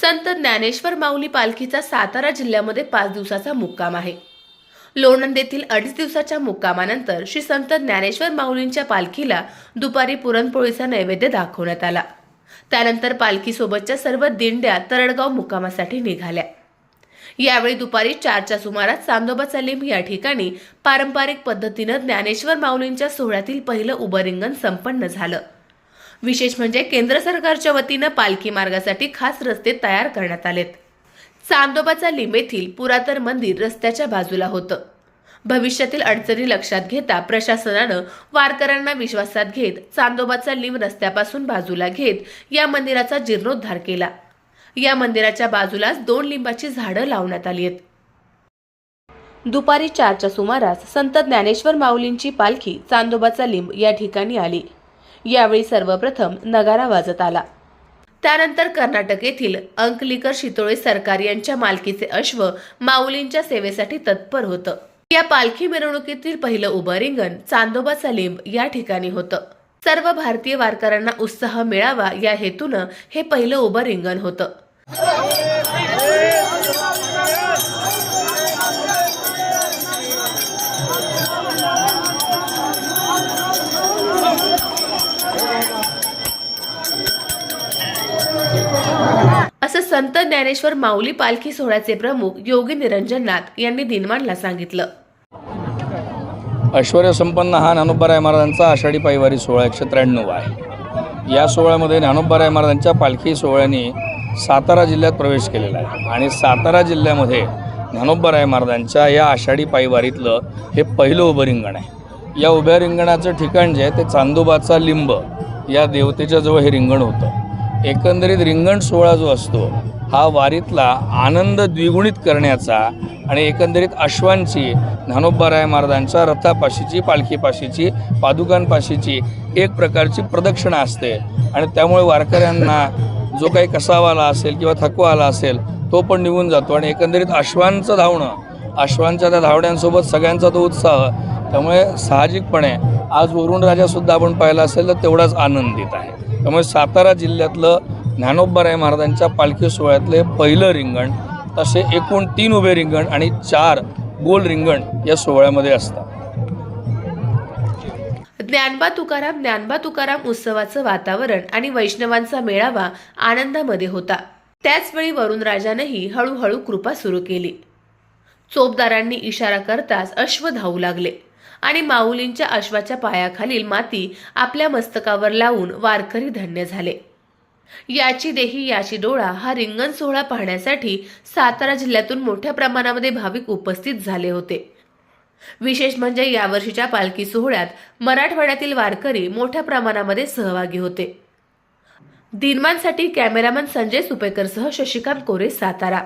संत ज्ञानेश्वर माऊली पालखीचा सातारा जिल्ह्यामध्ये पाच दिवसाचा मुक्काम आहे. लोणंद येथील अडीच दिवसाच्या मुक्कामानंतर श्री संत ज्ञानेश्वर माऊलींच्या पालखीला दुपारी पुरणपोळीचा नैवेद्य दाखवण्यात आला. त्यानंतर पालखीसोबतच्या सर्व दिंड्या तरडगाव मुक्कामासाठी निघाल्या. यावेळी दुपारी चारच्या सुमारास चांदोबा सलीम या ठिकाणी पारंपरिक पद्धतीनं ज्ञानेश्वर माऊलींच्या सोहळ्यातील पहिलं उभरिंगण संपन्न झालं. विशेष म्हणजे केंद्र सरकारच्या वतीनं पालखी मार्गासाठी खास रस्ते तयार करण्यात आलेत. चांदोबाचा लिंब येथील पुरातन मंदिर रस्त्याच्या बाजूला होतं. भविष्यातील अडचणी लक्षात घेता प्रशासनानं वारकऱ्यांना विश्वासात घेत चांदोबाचा लिंब रस्त्यापासून बाजूला घेत या मंदिराचा जीर्णोद्धार केला. या मंदिराच्या बाजूलाच दोन लिंबाची झाडं लावण्यात आली आहेत. दुपारी चारच्या सुमारास संत ज्ञानेश्वर माऊलींची पालखी चांदोबाचा लिंब या ठिकाणी आली. यावेळी सर्वप्रथम नगारा वाजत आला. त्यानंतर कर्नाटक येथील अंकलिकर शितोळे सरकार यांच्या मालकीचे अश्व माऊलींच्या सेवेसाठी तत्पर होतं. या पालखी मिरवणुकीतील पहिलं उभं रिंगण सलीम या ठिकाणी होतं. सर्व भारतीय वारकऱ्यांना उत्साह मिळावा या हेतूनं हे पहिलं उभं रिंगण होतं. असं संत ज्ञानेश्वर माऊली पालखी सोहळ्याचे प्रमुख योगी निरंजन नाथ यांनी दिनमानला सांगितलं. ऐश्वर संपन्न हा ज्ञानोबराय महाराजांचा आषाढी पायवारी सोहळा एकशे त्र्याण्णव आहे. या सोहळ्यामध्ये ज्ञानोबराय महाराजांच्या पालखी सोहळ्याने सातारा जिल्ह्यात प्रवेश केलेला आहे आणि सातारा जिल्ह्यामध्ये ज्ञानोबराय महाराजांच्या या आषाढी पायवारीतलं हे पहिलं उभं रिंगण आहे. या उभ्या रिंगणाचं ठिकाण जे आहे ते चांदोबाचा लिंब या देवतेच्या जवळ हे रिंगण होतं. एकंदरीत रिंगण सोहळा जो असतो हा वारीतला आनंद द्विगुणित करण्याचा आणि एकंदरीत अश्वांची ज्ञानोबाराय महाराजांच्या रथापाशीची पालखीपाशीची पादुकांपाशीची एक प्रकारची प्रदक्षिणा असते. आणि त्यामुळे वारकऱ्यांना जो काही कसावा आला असेल किंवा थकवा आला असेल तो पण निघून जातो. आणि एकंदरीत अश्वांचं धावणं अश्वांच्या त्या धावण्यांसोबत सगळ्यांचा तो उत्साह त्यामुळे साहजिकपणे आज वरुण राजासुद्धा आपण पाहिला असेल तर तेवढाच आनंदित आहे. त्यामुळे सातारा जिल्ह्यातलं ज्ञानोबराय महाराजांच्या पालखी सोहळ्यातले पहिलं रिंगण तसे एकूण तीन उभे रिंगण आणि चार गोल रिंगण या सोहळ्यामध्ये असतात. ज्ञानबा तुकाराम ज्ञानबा तुकाराम उत्सवाचं वातावरण आणि वैष्णवांचा मेळावा आनंदामध्ये होता. त्याचवेळी वरुणराजानेही हळूहळू कृपा सुरू केली. चोपदारांनी इशारा करताच अश्व धावू लागले. आणि माऊलींच्या अश्वाच्या पायाखालील माती आपल्या मस्तकावर लावून वारकरी धन्य झाले. याची देही याची डोळा हा रिंगण सोहळा पाहण्यासाठी सातारा जिल्ह्यातून मोठ्या प्रमाणामध्ये भाविक उपस्थित झाले होते. विशेष म्हणजे यावर्षीच्या पालखी सोहळ्यात मराठवाड्यातील वारकरी मोठ्या प्रमाणामध्ये सहभागी होते. दिनमानसाठी कॅमेरामन संजय सुपेकरसह शशिकांत कोरे सातारा.